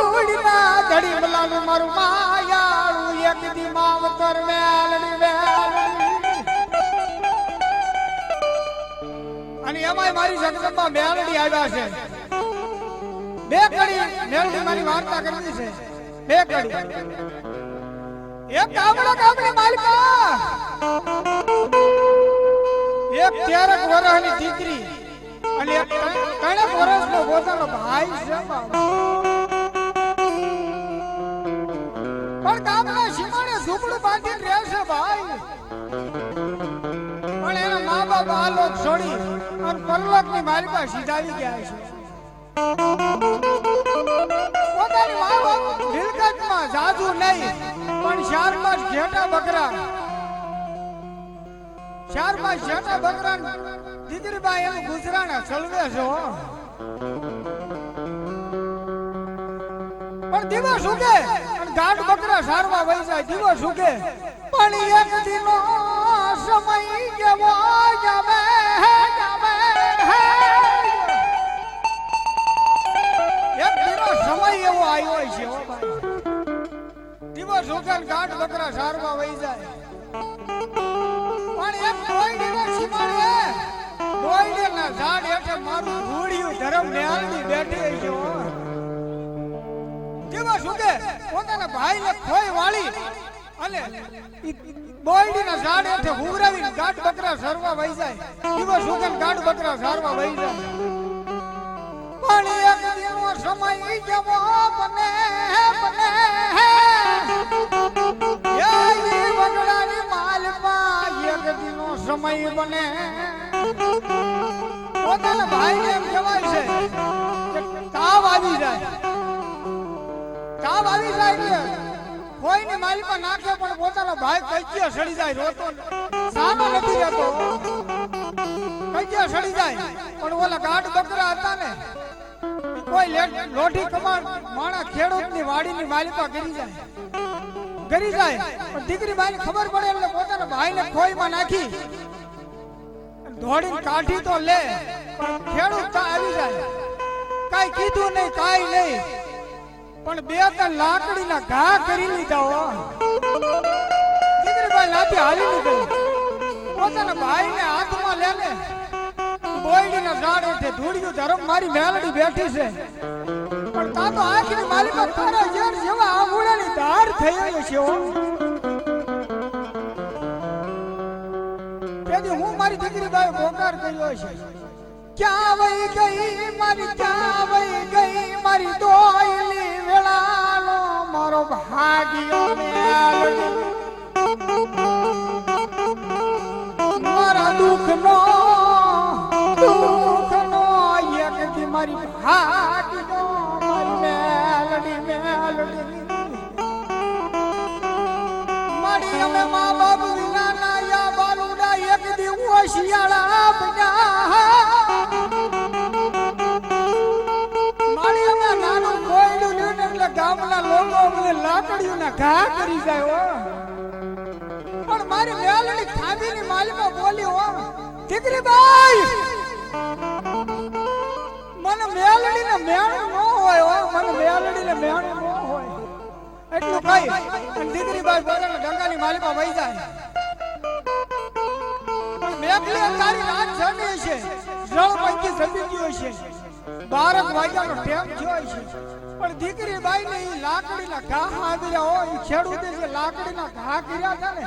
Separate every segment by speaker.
Speaker 1: ધૂળના ઘડી મલાનું મારું માયાળું એક દી માવતર વેલડી વેલડી. અને એમાંય મારી જગદંબા મેલડી આવ્યા છે. બે કડી મેલડી મારી વાર્તા કરવી છે. બે કડી. એક ગામડા ગામડે માલિકા. એક તેરક વર્ષની દીકરી. અને એક ત્રણેક વર્ષનો પોતાનો ભાઈ છે ગામના સીમાડે ઝૂંપડું બાંધીને રહેશે ભાઈ. પણ એના મા બાપ આ લોક છોડી અને પરલોકની માલિકા સીધાવી ગયા છે. પોતાની બાપ મિલકતમાં જાજુ નહીં, પણ ચાર પાંચ ઘેટા બકરા. ચાર પાંચ ઘેટા બકરા દીકરી બા એનું ગુજરાણા ચલવે છે પણ દિવસ ઉગે. ગાઢ બકરા સારવા વહી જાય દીવો ઉગે પણ એક દિનો સમય કેવો જમે જમે એક દિનો સમય એવો આવ્યો છે ઓ ભાઈ દીવો ને ગાઢ બકરા સારવા વહી જાય પણ એક ડોયડીનો સીમાડે. ડોયડીના ઝાડ હેઠે મારું ઘોડિયું ધરમ ન્યાલની બેઠી છે, હો. ઉગે પોતાના ભાઈને ખોઈ વાળી અને બોયડીના ઝાડ હેઠે હુવરાવીને ગાઢ બકરા સરવા વહી જાય. દિવસ ઉગે ને ગાઢ બકરા સારવા વહી જાય. પણ એક દિનો સમય જવો બને બને. ઈ બગડાની સમય બને. પોતાના ભાઈને એમ કહેવાય છે કે તાવ આવી જાય. તાવ આવી જાય એટલે કોઈને માલિકા નાખે પણ પોતાનો ભાઈ કઈકિયો સડી જાય, રોતો સામે નથી રહેતો. કઈકિયો સડી જાય? પણ ઓલા ગાઢ બકરા હતા ને, કોઈ લોઢી કમાણ માણા ખેડૂતની વાડીની માલિકા ગરી જાય. ગરી જાય. પણ દીકરી બાઈને ખબર પડે એટલે પોતાના ભાઈને ખોઈમાં નાખી. દોડીને કાઢી તો લે, પણ ખેડૂત આવી જાય. કાઈ કીધું નહીં, કાઈ નહીં. પણ બે ત્રણ લાકડીના ઘા કરી લીધા હો. દીકરી ભાઈ હાલી નીકળી પોતાના ભાઈને હાથમાં લે લે બોયડીના ઝાડ હેઠે ધૂળિયું ધરમ મારી મેલડી બેઠી છે. પણ તા તો આખરી માલિકા તારા ઝેર જેવા આંગુડાની ધાર થઈ ગઈ છે તેથી હું મારી દીકરી ભાઈ ભોકાર કર્યો છે. ક્યાં વહી ગઈ મારી, ક્યાં વહી ગઈ મારી દોયલી? વેળાનો મારો ભાગ્યો દુઃખ નો દુઃખ નો એક મારી ભાગ્યો મેલડી મેલડી. મારી અમે મા બાબુ ના યા બાલુડા એક દી ઓશિયાળા બન્યા. અમને લાકડીઓના ઘા કરી જાય હો. પણ મારી મેલડી થાબીની માલિકા બોલી હો દીકરી બાઈ મને મેલડી મેણું ન હોય હો, મને મેલડી ને મેણું ન હોય. એટલું કઈ અને દીકરી બાઈ બોલે ગંગાની માલિકા વહી જાય. મેઘલી તારી રાત જમી છે જળ પૈકી જમી ગયો છે બારક વાગ્યાનો ટેમ થયો છે. પણ દીકરી બાઈ ને ઈ લાકડીના ઘા આવી રહ્યા હોય, ઈ ખેડૂતે જે લાકડીના ઘા કર્યા હતા ને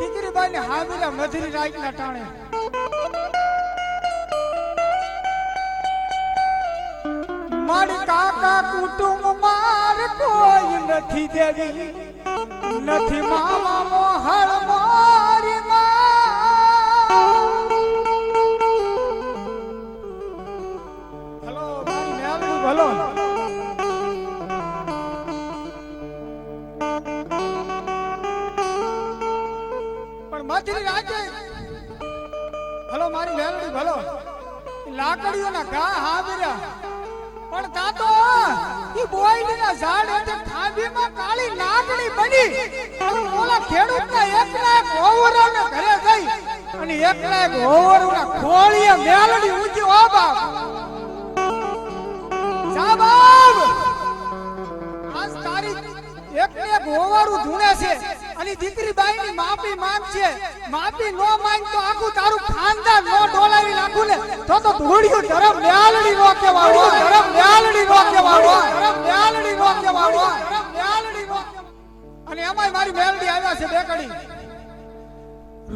Speaker 1: દીકરી બાઈ ને હાવીરા મધરી રાતના ટાણે. મારી કાકા કુટુંબ માર કોઈ નથી દેવી. નથી મામા મોહળ મારી માં પણ રાખે હલો મારી મેલડી, ભલો. લાકડીઓના ઘા હાવર્યા પણ તા તો ઈ બોયડીના ઝાડ હેઠે ખાંભીમાં કાળી લાકડી બની. ઓલા ખેડૂતના એકલા એક હોવરાને ઘરે ગઈ. અને એકલા એક હોવરુના ખોળીએ મેલડી ઊંચી ઓ બાપ! જા એક હોવારું ધૂણે છે. અને દીકરી બાઈની અને એમાંય મારી મેલડી આવ્યા છે બેકડી.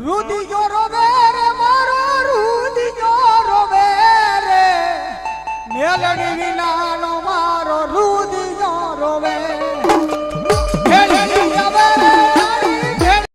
Speaker 1: રુધિ જો રોવે રે મા